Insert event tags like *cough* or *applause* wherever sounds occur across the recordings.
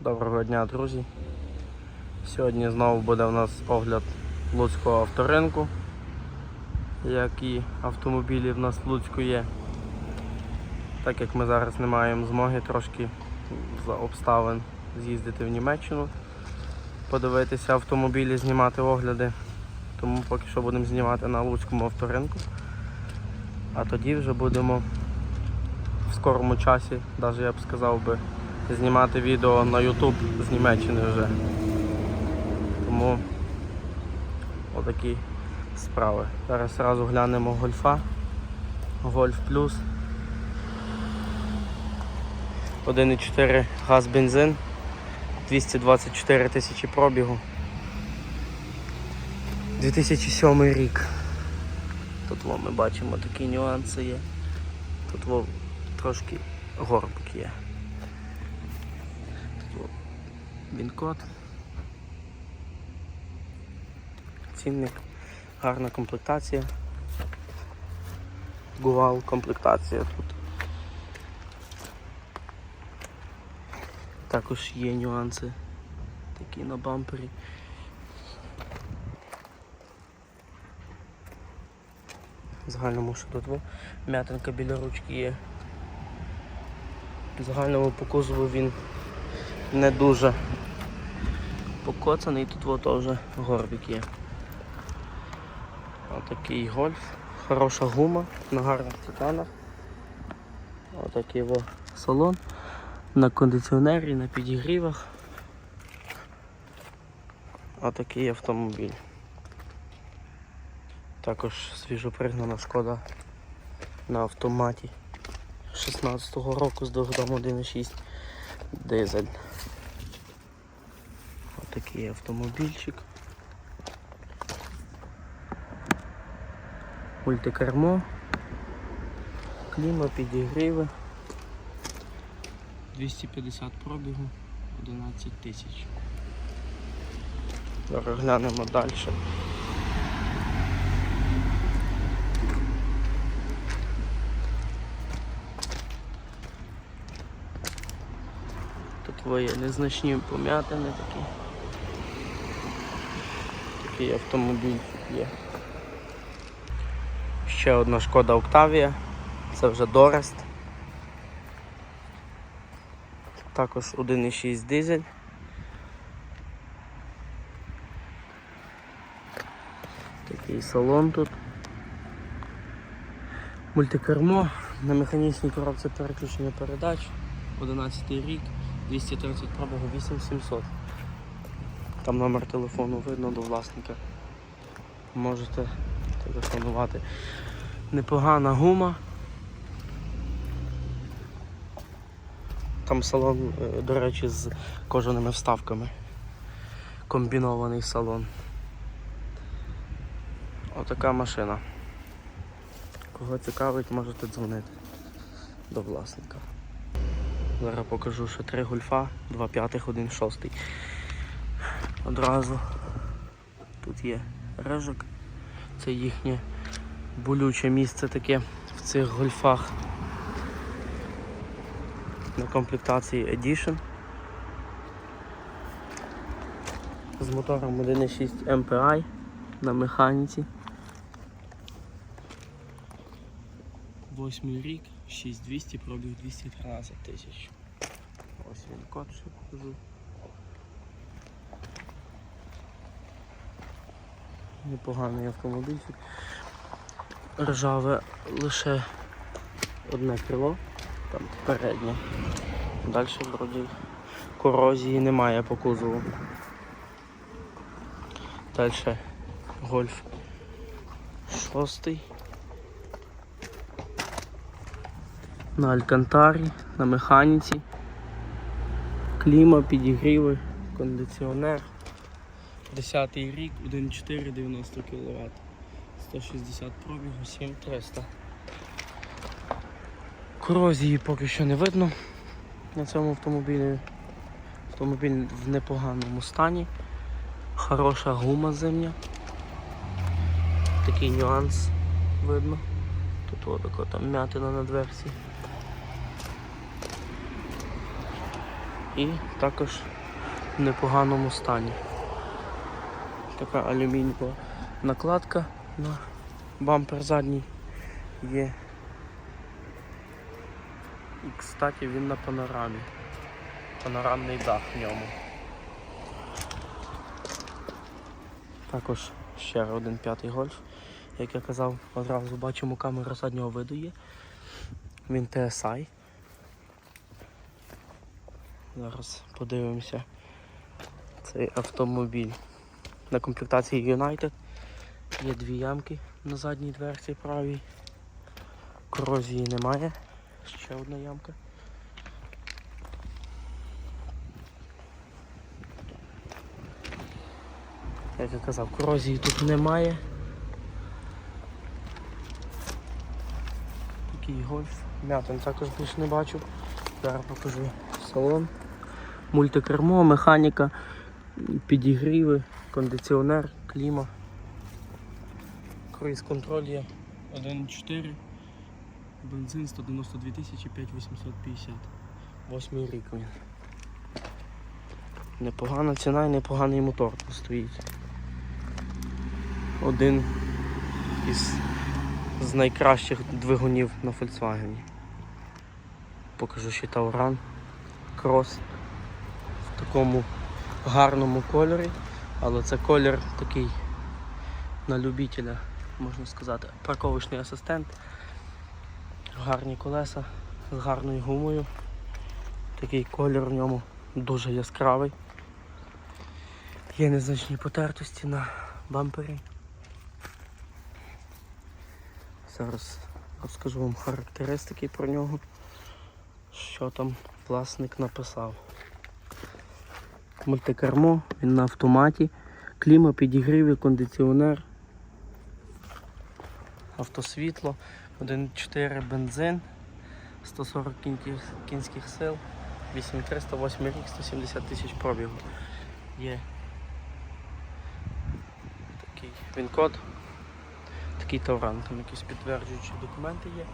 Доброго дня, друзі. Сьогодні знову буде у нас огляд Луцького авторинку. Які автомобілі в нас в Луцьку є. Так як ми зараз не маємо змоги трошки за обставин з'їздити в Німеччину, подивитися автомобілі, знімати огляди. Тому поки що будемо знімати на Луцькому авторинку. А тоді вже будемо в скорому часі, навіть я б сказав би, знімати відео на YouTube з Німеччини вже. Тому отакі справи. Зараз одразу глянемо гольфа. Гольф плюс. 1,4 газ бензин. 224 тисячі пробігу. 2007 рік. Тут во, ми бачимо такі нюанси є. Тут во, трошки горбик є. Тут во, він-код. Цінник. Гарна комплектація. Гувал комплектація тут. Також є нюанси такі на бампері. Загальному що тут м'ятинка біля ручки є. В загальному по кузову він не дуже покоцаний, тут во теж горбик є. Отакий гольф, хороша гума на гарних титанах. Отакий во салон. На кондиціонері, на підігрівах. Отакий автомобіль. Також свіжопригнана шкода на автоматі 16-го року з двигуном 1.6 дизель. Отакий автомобільчик. Мультикермо, кліма, підігріви. 250 пробігу, 11 тисяч. Зараз глянемо далі. Тут твої незначні пом'ятини такі. Такий автомобіль є. Ще одна шкода Октавія. Це вже Дорест. Також 1,6 дизель. Такий салон тут. Мультикермо на механічній коробці переключення передач. 11 рік, 230 пробігу 8700. Там номер телефону видно до власника. Можете телефонувати. Непогана гума. Там салон, е, до речі, з кожаними вставками. Комбінований салон. Отака машина. Кого цікавить, можете дзвонити до власника. Зараз покажу ще три гольфа, два п'ятих, один шостий. Одразу тут є режик. Це їхнє болюче місце таке в цих гольфах. На комплектації Edition. З мотором 1.6 MPI на механіці. Восьмий рік, 6200, пробіг 213 тисяч. Ось він код, що покажу. Непоганий автомобільчик. Ржаве лише одне крило, там переднє. Далі вроді корозії немає по кузову. Далі гольф шостий. На алькантарі, на механіці, кліма, підігріви, кондиціонер. 10 рік, 1,4, 90 кВт. 160 пробігу, 7300. Корозії поки що не видно на цьому автомобілі. Автомобіль в непоганому стані. Хороша гума зимня. Такий нюанс видно. Тут отако там м'ятина на дверці. І також в непоганому стані. Така алюмінієва накладка на бампер задній є. І, кстати, він на панорамі. Панорамний дах в ньому. Також ще один п'ятий гольф. Як я казав, одразу бачимо камера заднього виду є. Він TSI. Зараз подивимося цей автомобіль. На комплектації United є дві ямки на задній дверці правій. Корозії немає. Ще одна ямка. Як я казав, корозії тут немає. Такий гольф. М'ятин також більше не бачу. Зараз покажу салон. Мультикермо, механіка, підігріви, кондиціонер, кліма. Круїз контроль є 1.4. Бензин 192 тисячі 5850. Восьмий рік він. Непогана ціна і непоганий мотор тут стоїть. Один із з найкращих двигунів на Volkswagen. Покажу ще Тауран Крос в такому гарному кольорі, але це колір такий на любителя, можна сказати, парковочний асистент. Гарні колеса з гарною гумою. Такий колір в ньому дуже яскравий. Є незначні потертості на бампері. Зараз розкажу вам характеристики про нього, що там власник написав. Мультикермо, він на автоматі, кліма, підігрів, кондиціонер, автосвітло, 1.4 бензин, 140 кінських, сил, 8308 рік, 170 тисяч пробігу. Є такий він код. Такий тавран, там якісь підтверджуючі документи є.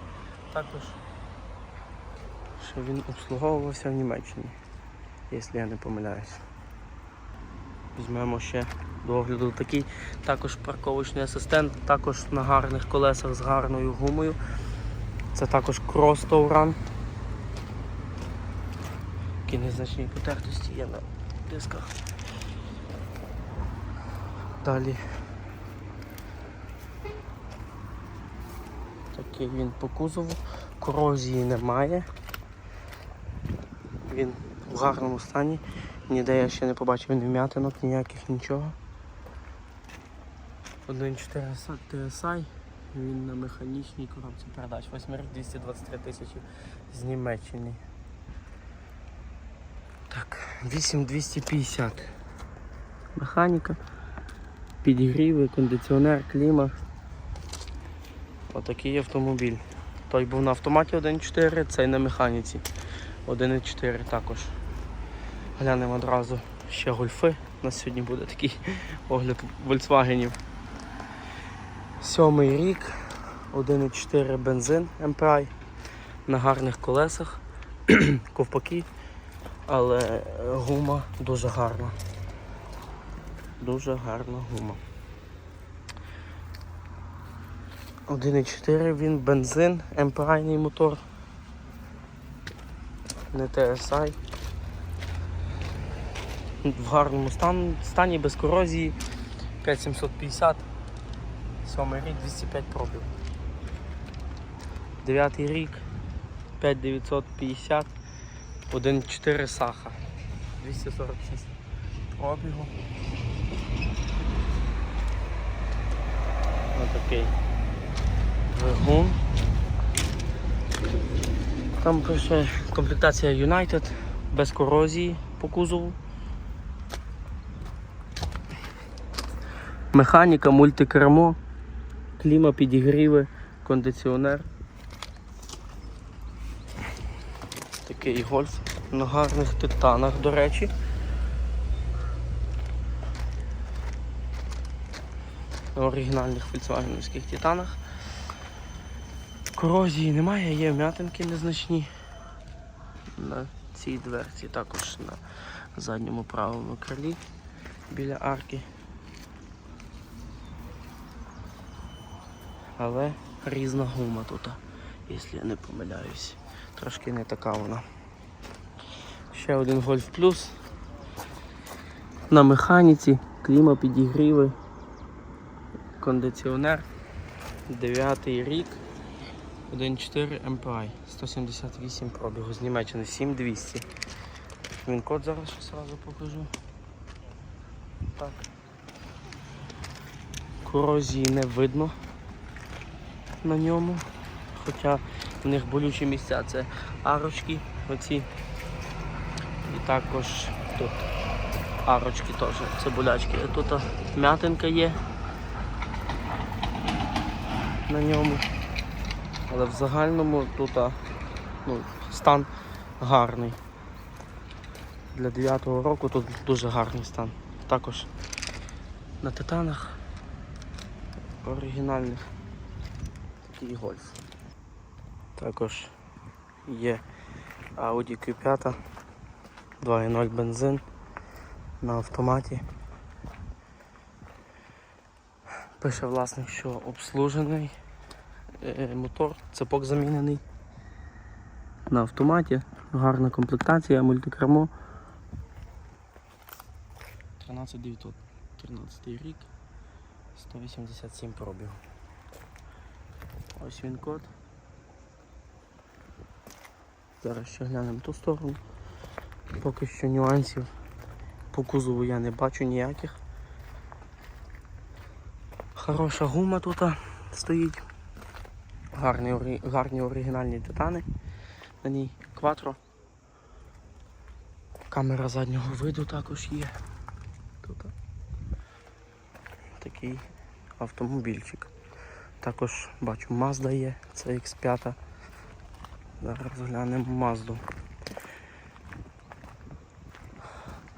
Також, що він обслуговувався в Німеччині, якщо я не помиляюсь. Візьмемо ще до огляду такий, також парковочний асистент, також на гарних колесах з гарною гумою. Це також крос Тауран. Які незначні потертості є на дисках. Далі Такий він по кузову, корозії немає. Він в гарному стані. Ніде я ще не побачив ні вм'ятинок, ніяких нічого. 1.4 TSI, він на механічній коробці передач. 8 223 тисячі з Німеччини. Так, 8250. Механіка, підігріви, кондиціонер, кліма. Отакий автомобіль. Той був на автоматі 1.4, цей на механіці 1.4 також. Глянемо одразу ще гольфи. У нас сьогодні буде такий огляд Volkswagenів. Сьомий рік, 1.4 бензин MPI на гарних колесах, *clears throat* ковпаки, але гума дуже гарна. Дуже гарна гума. 1.4 він бензин, MPI мотор. Не TSI. В гарному стан, стані без корозії 5750. 7 рік 205 пробів. 9 рік 5950. 1.4 саха. 246 пробігу. Отакий двигун. Там пише комплектація United без корозії по кузову. Механіка, мультикермо, кліма, підігріви, кондиціонер. Такий гольф на гарних титанах, до речі. На оригінальних фольксвагенівських титанах. Корозії немає, є вм'ятинки незначні на цій дверці, також на задньому правому крилі біля арки. Але різна гума тут, якщо я не помиляюсь. Трошки не така вона. Ще один Golf Plus. На механіці, кліма підігріви, кондиціонер. 9 рік. 1.4 MPI, 178 пробігу з Німеччини, 7200. Він код зараз ще сразу покажу. Так. Корозії не видно на ньому. Хоча в них болючі місця це арочки оці. І також тут арочки теж, це болячки. Тут м'ятинка є на ньому. Але в загальному тут ну, стан гарний. Для 9-го року тут дуже гарний стан. Також на титанах оригінальних такий гольф. Також є Audi Q5 2.0 бензин на автоматі. Пише власник, що обслужений е, мотор, цепок замінений на автоматі, гарна комплектація, мультикермо. 13900, 13 рік, 187 пробігу. Ось він код. Зараз ще глянемо ту сторону. Поки що нюансів по кузову я не бачу ніяких. Хороша гума тут стоїть. Гарні, гарні оригінальні титани на ній кватро. Камера заднього виду також є. Тут такий автомобільчик. Також бачу Mazda є, це X5. Зараз глянемо Mazda.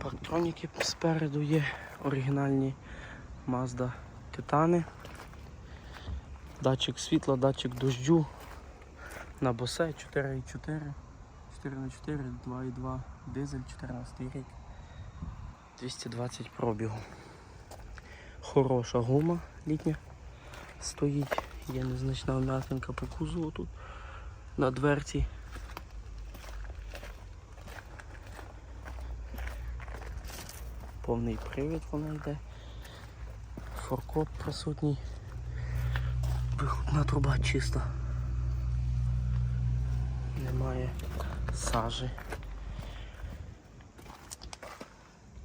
Парктроніки спереду є, оригінальні Mazda Титани. Датчик світла, датчик дощу. На босе 4,4, 4х4, 2,2 дизель, 14 рік. 220 пробігу. Хороша гума літня стоїть. Є незначна вм'ятинка по кузову тут на дверці. Повний привід вона йде. Форкоп присутній. Виходна труба чиста. Немає сажі.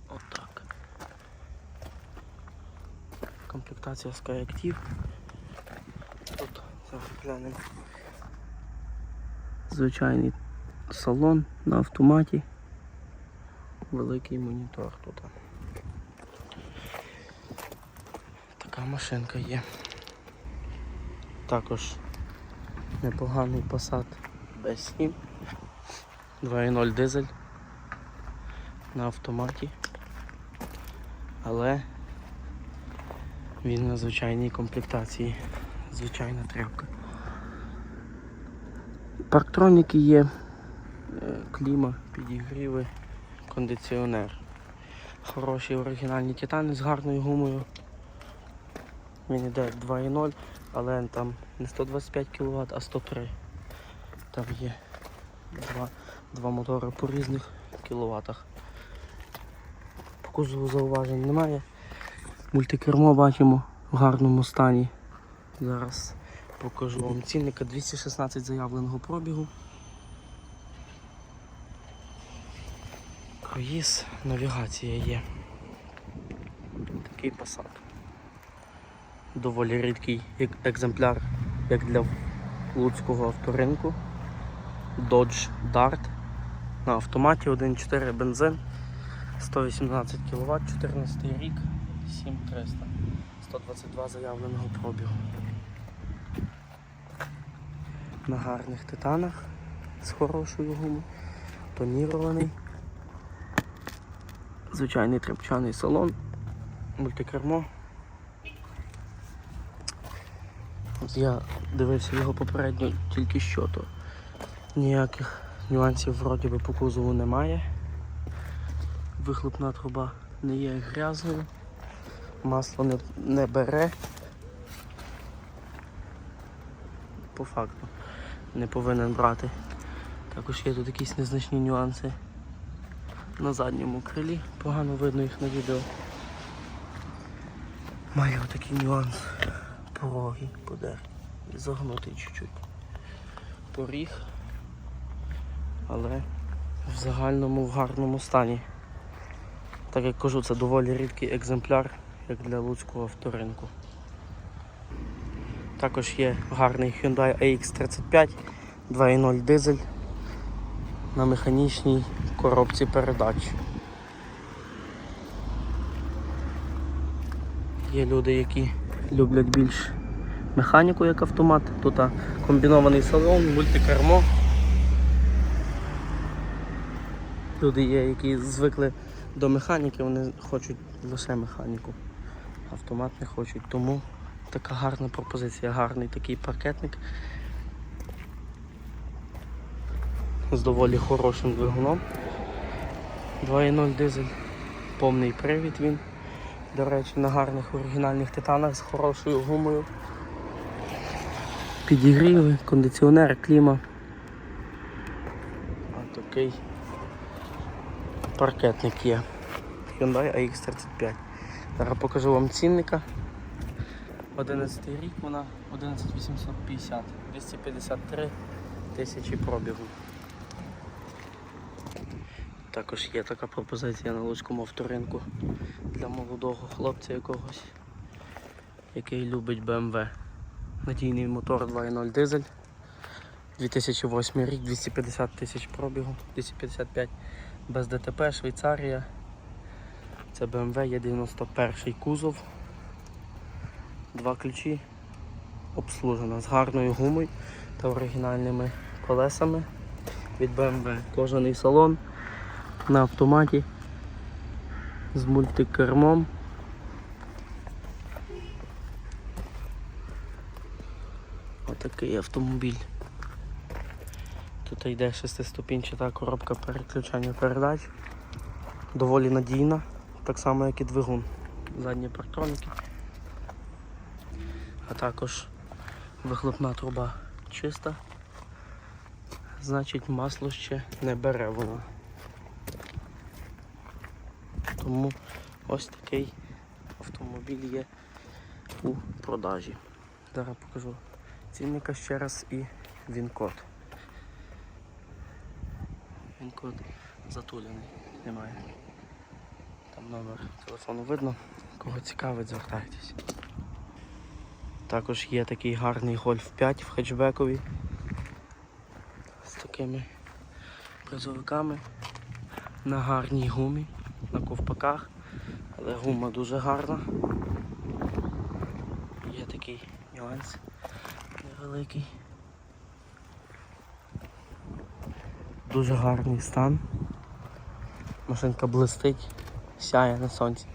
Отак. Комплектація SkyActiv. Глянемо. Звичайний салон на автоматі. Великий монітор тут. Така машинка є. Також непоганий Passat B7. 2.0 дизель на автоматі. Але він на звичайній комплектації. Звичайна тряпка. Парктроніки є, е, кліма, підігріви, кондиціонер. Хороші оригінальні титани з гарною гумою. Він йде 2.0, але там не 125 кВт, а 103. Там є два, два мотори по різних кіловатах. По кузову зауважень немає. Мультикермо бачимо в гарному стані. Зараз покажу вам цінника 216 заявленого пробігу. Круїз, навігація є. Такий посад. Доволі рідкий екземпляр, як для луцького авторинку. Dodge Dart на автоматі 1.4 бензин, 118 кВт, 14 рік, 7300, 122 заявленого пробігу. На гарних титанах з хорошою гумою, тонірований, звичайний тряпчаний салон, мультикермо. Я дивився його попередньо тільки що, то ніяких Нюансів вроді би по кузову немає. Вихлопна труба не є грязною, масло не, не бере. По факту не повинен брати. Також є тут якісь незначні нюанси на задньому крилі. Погано видно їх на відео. Має отакий нюанс. Пороги подер. Загнутий чуть-чуть. Поріг. Але в загальному в гарному стані. Так як кажу, це доволі рідкий екземпляр, як для луцького авторинку. Також є гарний Hyundai AX35 2.0 дизель на механічній коробці передач. Є люди, які люблять більш механіку як автомат. Тут комбінований салон, мультикермо. Люди є, які звикли до механіки, вони хочуть лише механіку. Автомат не хочуть. Тому така гарна пропозиція, гарний такий паркетник з доволі хорошим двигуном. 2.0 дизель, повний привід він. До речі, на гарних оригінальних титанах з хорошою гумою. Підігріви, кондиціонер, кліма. А такий паркетник є. Hyundai AX35. Зараз покажу вам цінника. 11 рік вона 11850, 253 тисячі пробігу. Також є така пропозиція на Луцькому авторинку для молодого хлопця якогось, який любить BMW. Надійний мотор 2.0 дизель. 2008 рік, 250 тисяч пробігу, 255 без ДТП, Швейцарія. Це BMW є 91 кузов. Два ключі. Обслужена з гарною гумою та оригінальними колесами від BMW. Кожаний салон на автоматі з мультикермом. Отакий автомобіль. Тут йде шестиступінчата коробка переключання передач. Доволі надійна, так само як і двигун. Задні партроніки. А також вихлопна труба чиста. Значить масло ще не бере вона. Тому ось такий автомобіль є у продажі. Зараз покажу цінника ще раз і він-код. Він-код затулений, немає. Там номер телефону видно. Кого цікавить, звертайтесь. Також є такий гарний Golf 5 в хетчбекові з такими призовиками на гарній гумі, на ковпаках, але гума дуже гарна. Є такий нюанс невеликий. Дуже гарний стан. Машинка блистить, сяє на сонці.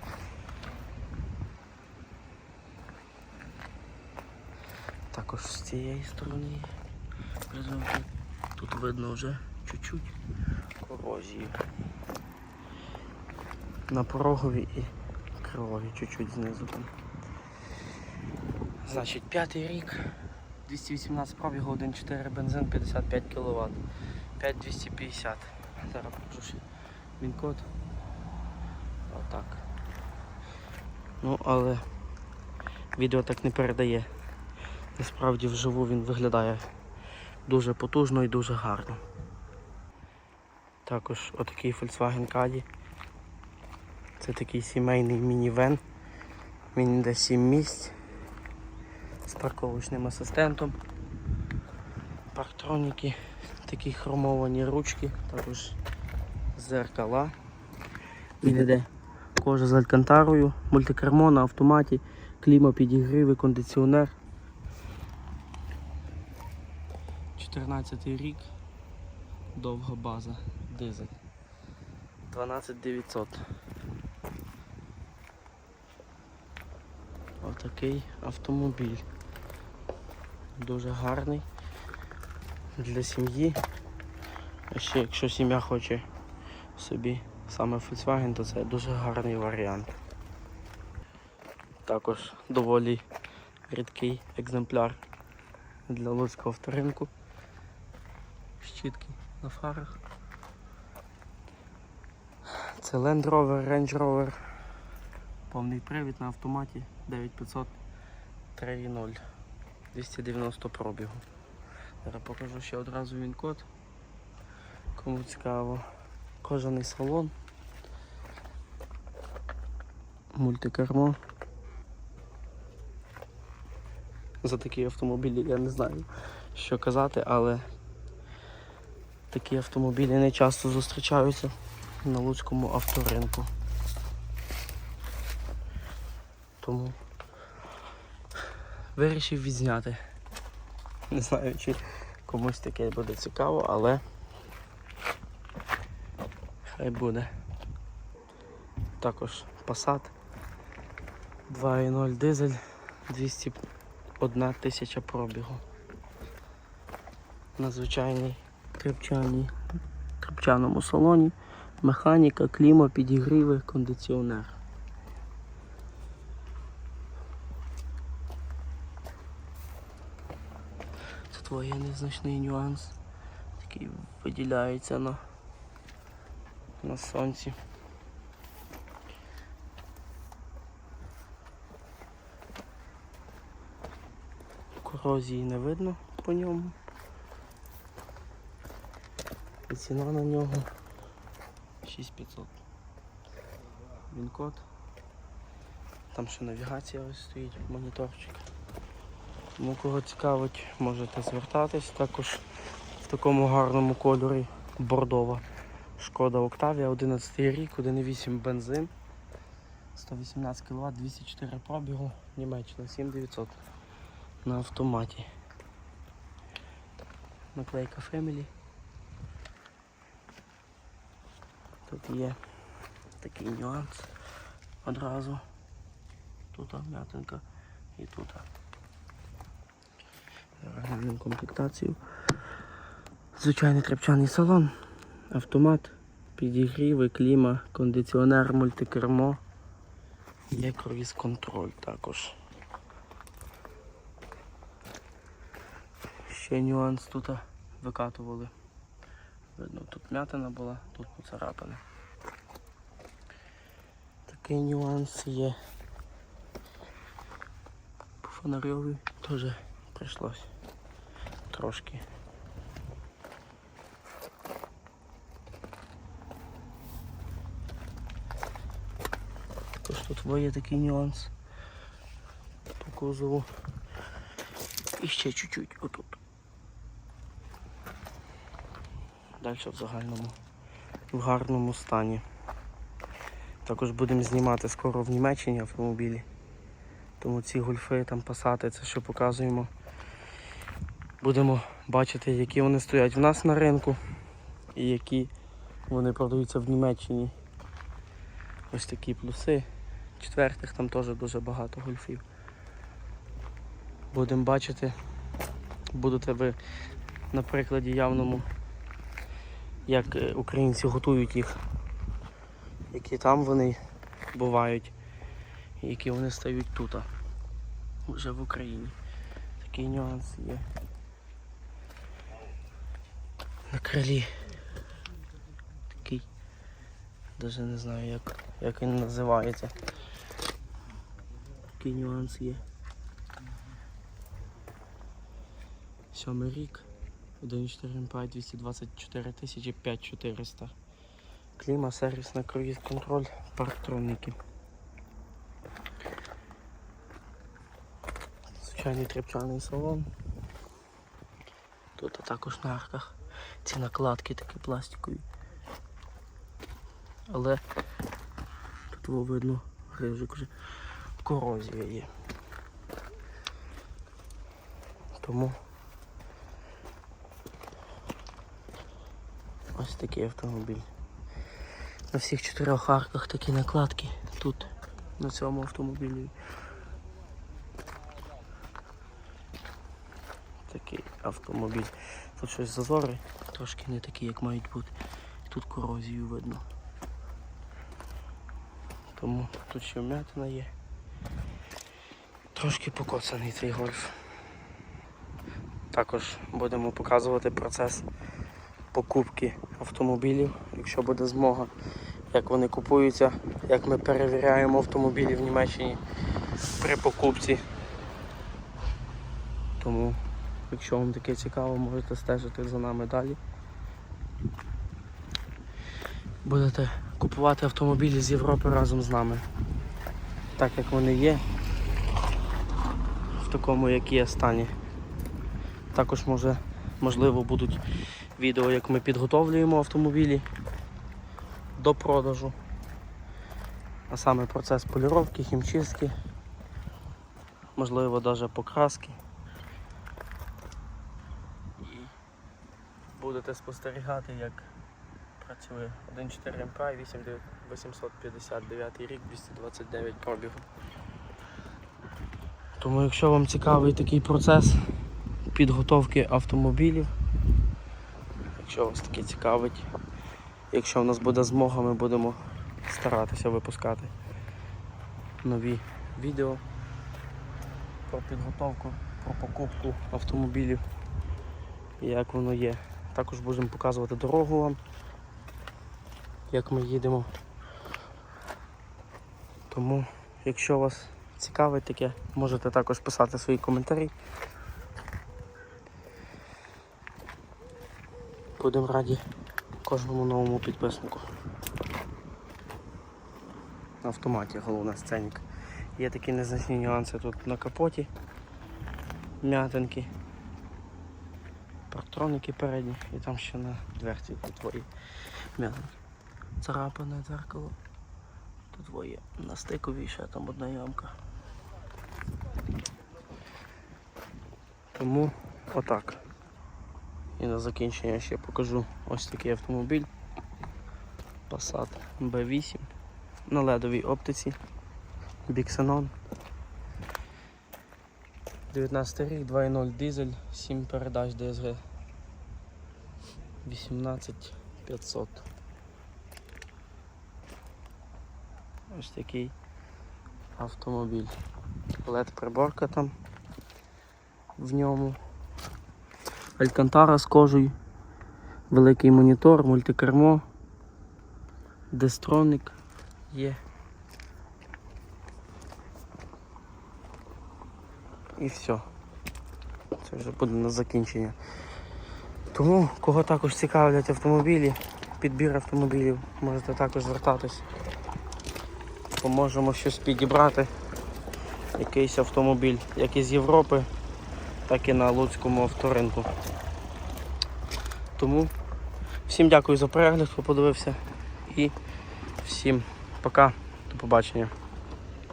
Також з цієї сторони. Тут видно вже чуть-чуть корозію. На порогові і крилові чуть-чуть знизу там. Значить, п'ятий рік, 218 пробігу, 1.4 бензин, 55 кВт. 5250. Зараз покажу ще він код. Отак. Ну, але відео так не передає. Насправді вживу він виглядає дуже потужно і дуже гарно. Також отакий Volkswagen Caddy. Це такий сімейний мінівен. Він йде 7 місць з парковочним асистентом. Парктроніки, такі хромовані ручки, також зеркала. Він йде кожа з алькантарою, мультикермо на автоматі, кліма підігріви, кондиціонер. 14 рік, довга база, дизель. 12900. Отакий автомобіль. Дуже гарний для сім'ї. Ще якщо сім'я хоче собі саме Volkswagen, то це дуже гарний варіант. Також доволі рідкий екземпляр для Луцького авторинку. Щітки на фарах. Це Land Rover, Range Rover. Повний привід на автоматі 9500 3.0 290 пробігу. Зараз покажу ще одразу він код. Кому цікаво. Кожаний салон. Мультикермо. За такі автомобілі я не знаю, що казати, але такі автомобілі не часто зустрічаються на Луцькому авторинку. Тому вирішив відзняти. Не знаю, чи комусь таке буде цікаво, але хай буде. Також Passat 2.0 дизель 201 тисяча пробігу. На звичайній крепчаній, крепчаному салоні. Механіка, кліма, підігріви, кондиціонер. Це твоє незначний нюанс, який виділяється на, на сонці. Корозії не видно по ньому. І ціна на нього 6500. Він код. Там ще навігація ось стоїть, моніторчик. Тому кого цікавить, можете звертатись. Також в такому гарному кольорі бордова. Шкода Октавія, 11 рік, 1,8 бензин. 118 кВт, 204 пробігу, Німеччина 7900 на автоматі. Наклейка Family. Тут є такий нюанс одразу. Тут м'ятинка і тут. Глянемо комплектацію. Звичайний тряпчаний салон, автомат, підігріви, кліма, кондиціонер, мультикермо. Є круїз контроль також. Ще нюанс тут викатували. Видно, тут м'ятина була, тут поцарапана. Такий нюанс є. По фонарьові теж прийшлось трошки. Також тут є такий нюанс по кузову. І ще чуть-чуть отут. Далі в загальному, в гарному стані. Також будемо знімати скоро в Німеччині автомобілі. Тому ці гольфи, там пасати, це що показуємо. Будемо бачити, які вони стоять в нас на ринку і які вони продаються в Німеччині. Ось такі плюси. Четвертих там теж дуже багато гольфів. Будемо бачити, будете ви на прикладі явному, як е, українці готують їх, які там вони бувають, які вони стають тут, вже в Україні. Такий нюанс є. На крилі. Такий. Навіть не знаю як, як він називається. Такий нюанс є. Сьомий рік. 1.4 МПА 224 тисячі 5400. Кліма, сервісна круїз контроль, парктроники. Звичайний тряпчаний салон. Тут також на арках ці накладки такі пластикові. Але тут видно рижик вже корозія є. Тому ось такий автомобіль. На всіх чотирьох арках такі накладки тут, на цьому автомобілі. Такий автомобіль. Тут щось зазори Трошки не такі, як мають бути. Тут корозію видно. Тому тут ще вмятина є. Трошки покоцаний цей гольф. Також будемо показувати процес покупки автомобілів, якщо буде змога, як вони купуються, як ми перевіряємо автомобілі в Німеччині при покупці. Тому, якщо вам таке цікаво, можете стежити за нами далі. Будете купувати автомобілі з Європи разом з нами. Так як вони є, в такому, як є стані. Також може, можливо будуть відео, як ми підготовлюємо автомобілі до продажу. А саме процес поліровки, хімчистки, можливо навіть покраски. І будете спостерігати, як працює 1.4 МП 859 рік, 229 пробігу. Тому якщо вам цікавий такий процес підготовки автомобілів, якщо вас таке цікавить, якщо в нас буде змога, ми будемо старатися випускати нові відео про підготовку, про покупку автомобілів, як воно є. Також будемо показувати дорогу вам, як ми їдемо. Тому, якщо вас цікавить таке, можете також писати свої коментарі. Будемо раді кожному новому підписнику. На автоматі головне сценік. Є такі незначні нюанси тут на капоті, м'ятинки, партроники передні і там ще на дверці тут твої м'ятинки. Царапане дзеркало. Тут двоє на стикові ще там одна ямка. Тому отак. І на закінчення ще покажу ось такий автомобіль. Passat B8 на ледовій оптиці. Біксенон. 19 рік, 2.0 дизель, 7 передач DSG. 18500. Ось такий автомобіль. led приборка там в ньому. Алькантара з кожею, великий монітор, мультикермо, дестроник є. І все. Це вже буде на закінчення. Тому, кого також цікавлять автомобілі, підбір автомобілів, можете також звертатись. Поможемо щось підібрати. Якийсь автомобіль, як із Європи, так і на Луцькому авторинку. Тому всім дякую за перегляд, хто подивився. І всім пока, до побачення.